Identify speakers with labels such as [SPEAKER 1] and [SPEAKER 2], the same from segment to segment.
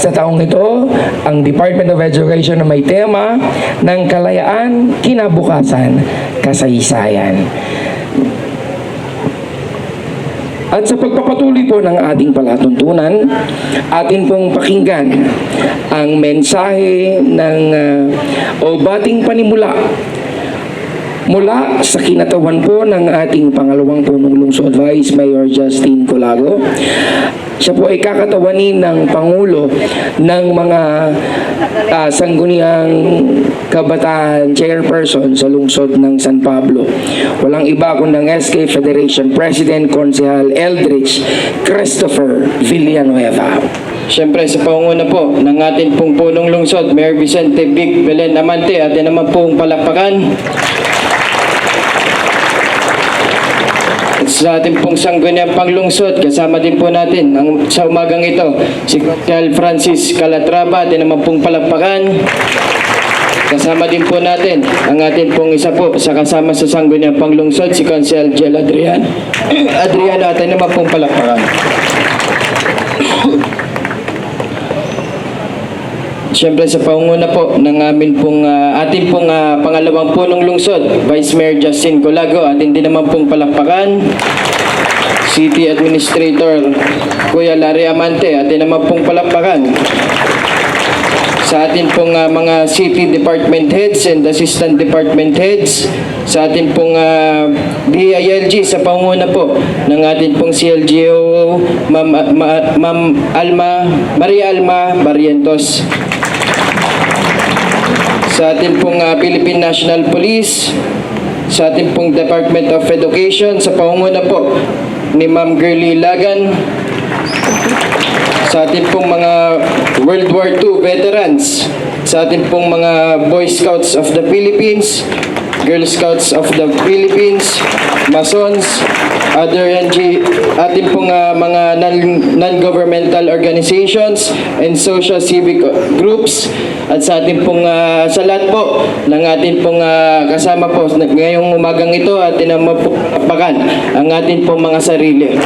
[SPEAKER 1] sa
[SPEAKER 2] taong ito, ang Department of Education na may tema ng kalayaan, kinabukasan, kasaysayan. At sa pagpapatuloy po ng ating palatuntunan, atin pong pakinggan ang mensahe ng uh, o bating panimula mula sa kinatawan po ng ating pangalawang punong lungsod Vice Mayor Justin Colago. Siya po ay kakatawanin ng Pangulo ng mga ah, sangguniang kabataan chairperson sa lungsod ng San Pablo. Walang iba kundi ang SK Federation President Consehal Eldridge Christopher Villanueva.
[SPEAKER 3] Siyempre sa pangunguna po ng ating pong punong lungsod, Mayor Vicente Big Belen Amante, atin naman pong palakpakan. At sa ating pong sangguniang panglungsod, kasama din po natin ang, sa umagang ito, si Cal Francis Calatrava, atin naman pong palakpakan. Kasama din po natin ang atin pong isa po sa kasama sa sangguniang panglungsod, si Consel Gel Adrian. Adriano, atin naman pong palakpakan. Siyempre sa pangunguna po ng amin pong ah, atin pong ah, pangalawang punong lungsod, Vice Mayor Justin Colago, atin din naman pong palakpakan. City Administrator Kuya Larry Amante, atin naman pong palakpakan. Sa atin pong ah, mga city department heads and assistant department heads, sa atin pong ah, DILG sa panguna po ng atin pong CLGO, Ma'am, Ma- Ma'am Alma, Maria Alma Barrientos. Sa atin pong ah, Philippine National Police, sa atin pong Department of Education, sa pangunguna po ni Ma'am Girlie Lagan, sa ating pong mga World War II veterans, sa ating pong mga Boy Scouts of the Philippines, Girl Scouts of the Philippines, Masons, other NG, ating pong ah, mga non- non-governmental organizations and social civic groups at sa ating pong ah, sa lahat po ng ating pong ah, kasama po ngayong umagang ito atin ang ang ating pong mga sarili.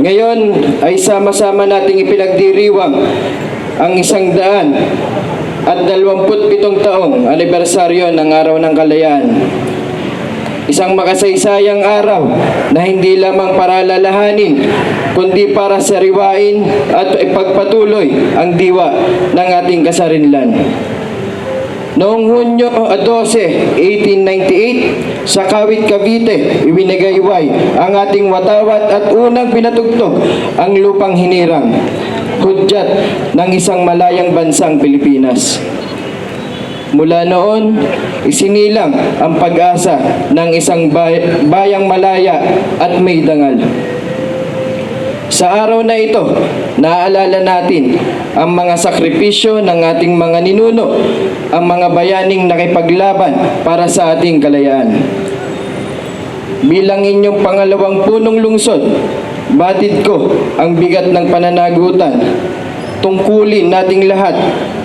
[SPEAKER 3] Ngayon ay sama-sama nating ipinagdiriwang ang isang daan at dalawamput pitong taong anibersaryo ng Araw ng Kalayaan. Isang makasaysayang araw na hindi lamang para lalahanin, kundi para sariwain at ipagpatuloy ang diwa ng ating kasarinlan. Noong Hunyo 12, 1898, sa Kawit, Cavite, ibinagayway ang ating watawat at unang pinatugtog ang lupang hinirang, hudyat ng isang malayang bansang Pilipinas. Mula noon, isinilang ang pag-asa ng isang bay- bayang malaya at may dangal. Sa araw na ito, naaalala natin ang mga sakripisyo ng ating mga ninuno, ang mga bayaning nakipaglaban para sa ating kalayaan. Bilang inyong pangalawang punong lungsod, batid ko ang bigat ng pananagutan. Tungkulin nating lahat,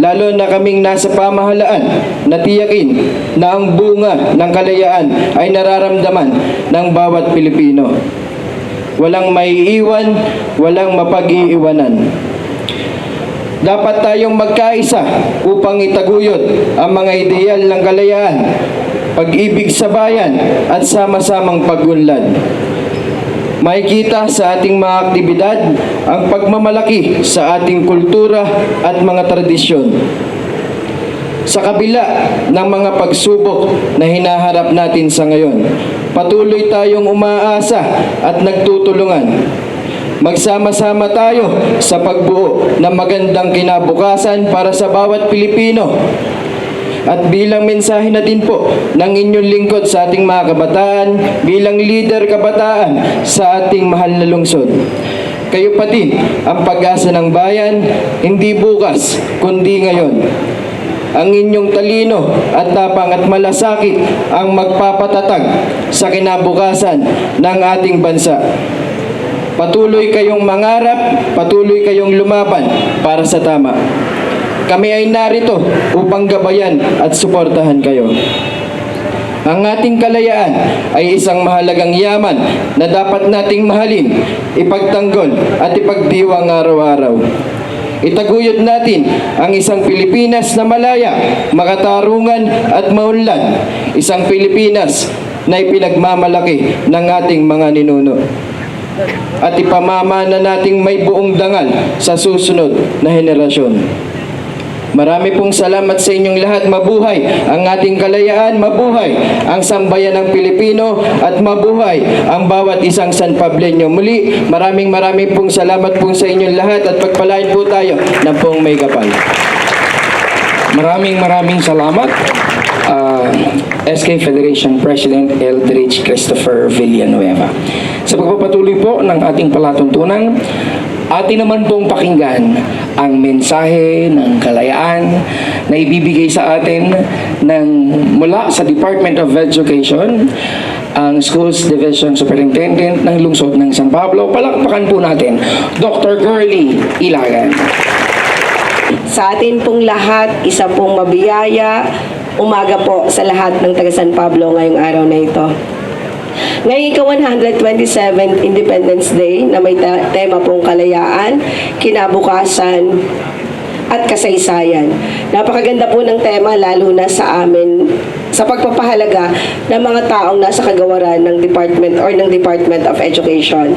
[SPEAKER 3] lalo na kaming nasa pamahalaan, na tiyakin na ang bunga ng kalayaan ay nararamdaman ng bawat Pilipino. Walang maiiwan, walang mapag-iiwanan. Dapat tayong magkaisa upang itaguyod ang mga ideal ng kalayaan, pag-ibig sa bayan at sama-samang pagunlad. Makikita sa ating mga aktibidad ang pagmamalaki sa ating kultura at mga tradisyon. Sa kabila ng mga pagsubok na hinaharap natin sa ngayon, patuloy tayong umaasa at nagtutulungan. Magsama-sama tayo sa pagbuo ng magandang kinabukasan para sa bawat Pilipino. At bilang mensahe na din po ng inyong lingkod sa ating mga kabataan, bilang leader kabataan sa ating mahal na lungsod. Kayo pa din ang pag-asa ng bayan, hindi bukas, kundi ngayon. Ang inyong talino at tapang at malasakit ang magpapatatag sa kinabukasan ng ating bansa. Patuloy kayong mangarap, patuloy kayong lumaban para sa tama. Kami ay narito upang gabayan at suportahan kayo. Ang ating kalayaan ay isang mahalagang yaman na dapat nating mahalin, ipagtanggol at ipagdiwang araw-araw. Itaguyod natin ang isang Pilipinas na malaya, makatarungan at maunlad. Isang Pilipinas na ipinagmamalaki ng ating mga ninuno. At ipamamana nating may buong dangal sa susunod na henerasyon. Marami pong salamat sa inyong lahat. Mabuhay ang ating kalayaan, mabuhay ang sambayan ng Pilipino at mabuhay ang bawat isang San Pableño. Muli, maraming maraming pong salamat pong sa inyong lahat at pagpalain po tayo ng pong may kapal.
[SPEAKER 2] Maraming maraming salamat. ah, SK Federation President Eldridge Christopher Villanueva. Sa pagpapatuloy po ng ating palatuntunan, atin naman pong pakinggan ang mensahe ng kalayaan na ibibigay sa atin ng mula sa Department of Education, ang Schools Division Superintendent ng lungsod ng San Pablo. Palakpakan po natin, Dr. Curly Ilagan.
[SPEAKER 4] Sa atin pong lahat, isa pong mabiyaya, umaga po sa lahat ng taga San Pablo ngayong araw na ito. Ngayong ika-127th Independence Day na may tema pong kalayaan, kinabukasan, at kasaysayan. Napakaganda po ng tema lalo na sa amin sa pagpapahalaga ng mga taong nasa kagawaran ng Department or ng Department of Education.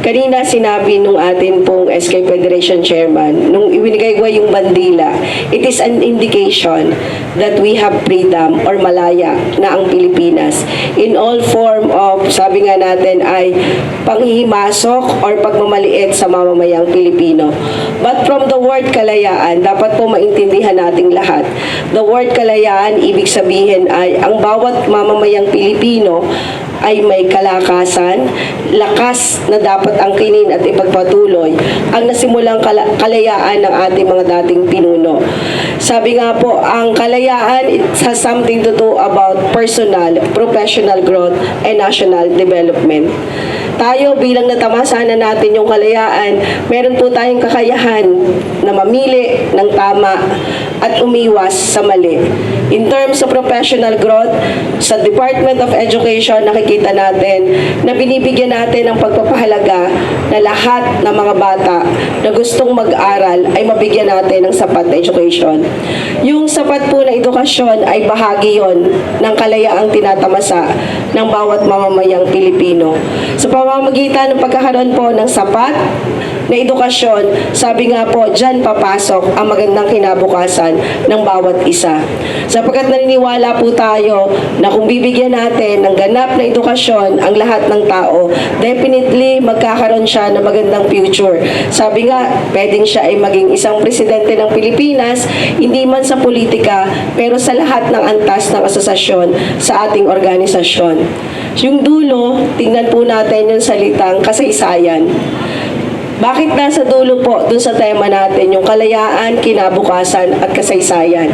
[SPEAKER 4] Kanina sinabi nung atin pong SK Federation Chairman, nung ibinigay ko yung bandila, it is an indication that we have freedom or malaya na ang Pilipinas. In all form of, sabi nga natin ay panghihimasok or pagmamaliit sa mamamayang Pilipino. But from the word kalayaan, dapat po maintindihan nating lahat. The word kalayaan, ibig sabihin ay ang bawat mamamayang Pilipino ay may kalakasan, lakas na dapat angkinin at ipagpatuloy ang nasimulang kala- kalayaan ng ating mga dating pinuno. Sabi nga po, ang kalayaan it has something to do about personal, professional growth, and national development. Tayo bilang natamasa na natin yung kalayaan, meron po tayong kakayahan na mamili ng tama at umiwas sa mali. In terms of professional growth, sa Department of Education, nakikita natin na binibigyan natin ng pagpapahalaga na lahat ng mga bata na gustong mag-aral ay mabigyan natin ng sapat na education. Yung sapat po na edukasyon ay bahagi yon ng kalayaang tinatamasa ng bawat mamamayang Pilipino. Sa pamamagitan ng pagkakaroon po ng sapat na edukasyon, sabi nga po, dyan papasok ang magandang kinabukasan ng bawat isa. Sapagkat naniniwala po tayo na kung bibigyan natin ng ganap na edukasyon ang lahat ng tao, definitely magkakaroon siya ng magandang future. Sabi nga, pwedeng siya ay maging isang presidente ng Pilipinas, hindi man sa politika, pero sa lahat ng antas ng asosasyon sa ating organisasyon. Yung dulo, tingnan po natin yung salitang kasaysayan. Bakit nasa dulo po dun sa tema natin yung kalayaan, kinabukasan at kasaysayan?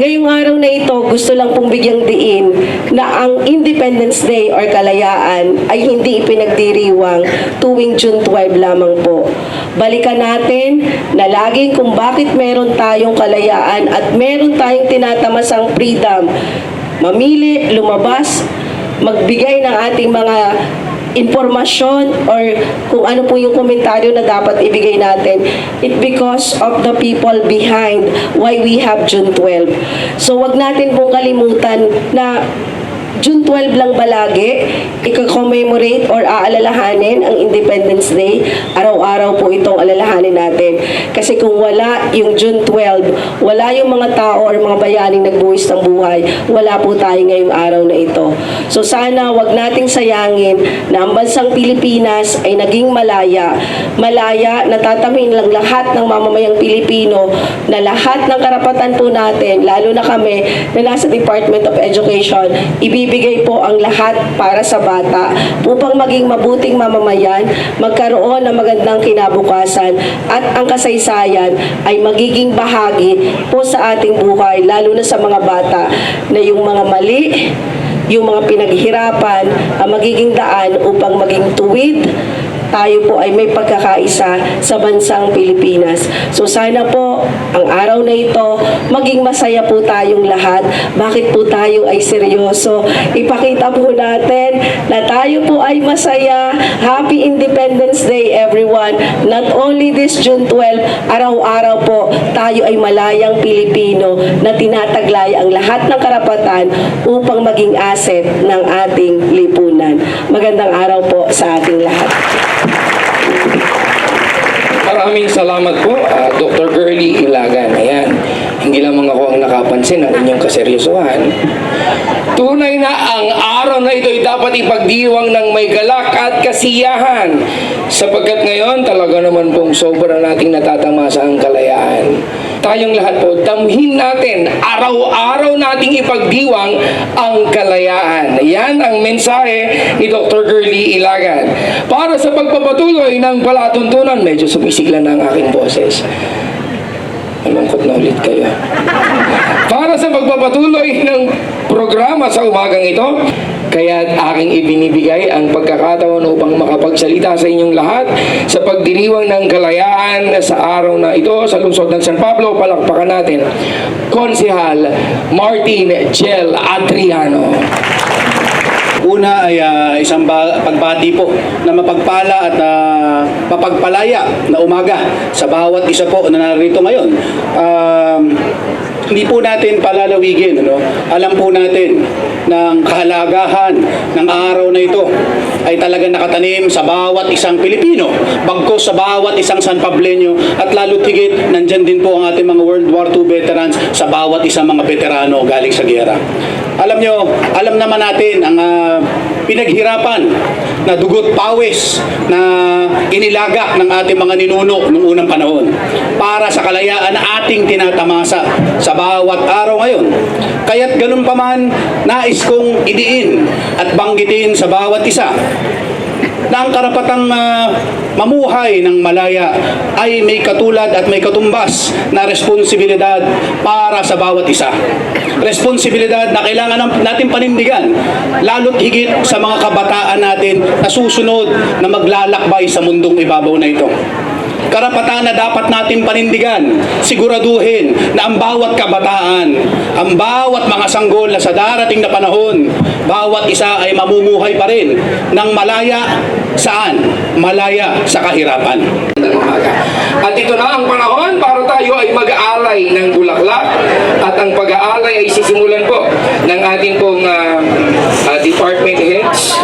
[SPEAKER 4] Ngayong araw na ito, gusto lang pong bigyang diin na ang Independence Day or kalayaan ay hindi ipinagdiriwang tuwing June 12 lamang po. Balikan natin na laging kung bakit meron tayong kalayaan at meron tayong tinatamasang freedom, mamili, lumabas, magbigay ng ating mga informasyon or kung ano po yung komentaryo na dapat ibigay natin. It because of the people behind why we have June 12. So wag natin pong kalimutan na June 12 lang ba lagi ika-commemorate or aalalahanin ang Independence Day? Araw-araw po itong alalahanin natin. Kasi kung wala yung June 12, wala yung mga tao or mga bayaning nagbuwis ng buhay, wala po tayo ngayong araw na ito. So sana wag nating sayangin na ang bansang Pilipinas ay naging malaya. Malaya, natatamin lang lahat ng mamamayang Pilipino na lahat ng karapatan po natin, lalo na kami na nasa Department of Education, ibibigay po ang lahat para sa bata upang maging mabuting mamamayan, magkaroon ng magandang kinabukasan at ang kasaysayan ay magiging bahagi po sa ating buhay, lalo na sa mga bata na yung mga mali, yung mga pinaghihirapan ang magiging daan upang maging tuwid tayo po ay may pagkakaisa sa bansang Pilipinas. So sana po ang araw na ito maging masaya po tayong lahat. Bakit po tayo ay seryoso? Ipakita po natin na tayo po ay masaya. Happy Independence Day everyone. Not only this June 12, araw-araw po tayo ay malayang Pilipino na tinataglay ang lahat ng karapatan upang maging asset ng ating lipunan. Magandang araw po sa ating lahat.
[SPEAKER 2] Maraming salamat po, ah, Dr. Girlie Ilagan. Ayan, hindi lamang ako ang nakapansin ng inyong kaseryosohan. Tunay na ang araw na ito ay dapat ipagdiwang ng may galak at kasiyahan. Sapagkat ngayon, talaga naman pong sobra nating natatamasa ang kalayaan. Tayong lahat po, damhin natin, araw-araw nating ipagdiwang ang kalayaan. Yan ang mensahe ni Dr. Girlie Ilagan. Para sa pagpapatuloy ng palatuntunan, medyo sumisigla na ang aking boses. Malungkot na ulit kayo. Para sa pagpapatuloy ng programa sa umagang ito, kaya aking ibinibigay ang pagkakataon upang makapagsalita sa inyong lahat sa pagdiriwang ng kalayaan sa araw na ito sa lungsod ng San Pablo. Palakpakan natin. Konsehal Martin Gel Adriano.
[SPEAKER 5] una ay ah, isang ba- pagbati po na mapagpala at ah, mapagpalaya na umaga sa bawat isa po na narito ngayon. Um, hindi po natin palalawigin. Ano? Alam po natin ng kahalagahan ng araw na ito ay talagang nakatanim sa bawat isang Pilipino, bagkos sa bawat isang San Pableño at lalo't higit nandyan din po ang ating mga World War II veterans sa bawat isang mga veterano galing sa giyera. Alam nyo, alam naman natin ang ah, pinaghirapan na dugot pawis na inilaga ng ating mga ninuno noong unang panahon para sa kalayaan na ating tinatamasa sa bawat araw ngayon. Kaya't ganun pa nais kong idiin at banggitin sa bawat isa na ang karapatang ah, mamuhay ng malaya ay may katulad at may katumbas na responsibilidad para sa bawat isa. Responsibilidad na kailangan natin panindigan, lalo't higit sa mga kabataan natin na susunod na maglalakbay sa mundong ibabaw na ito. Karapatan na dapat natin panindigan, siguraduhin na ang bawat kabataan, ang bawat mga sanggol na sa darating na panahon, bawat isa ay mamumuhay pa rin ng malaya saan? Malaya sa kahirapan.
[SPEAKER 2] At ito na ang panahon para tayo ay mag-aalay ng bulaklak at ang pag-aalay ay sisimulan po ng ating pong ah, ah, department heads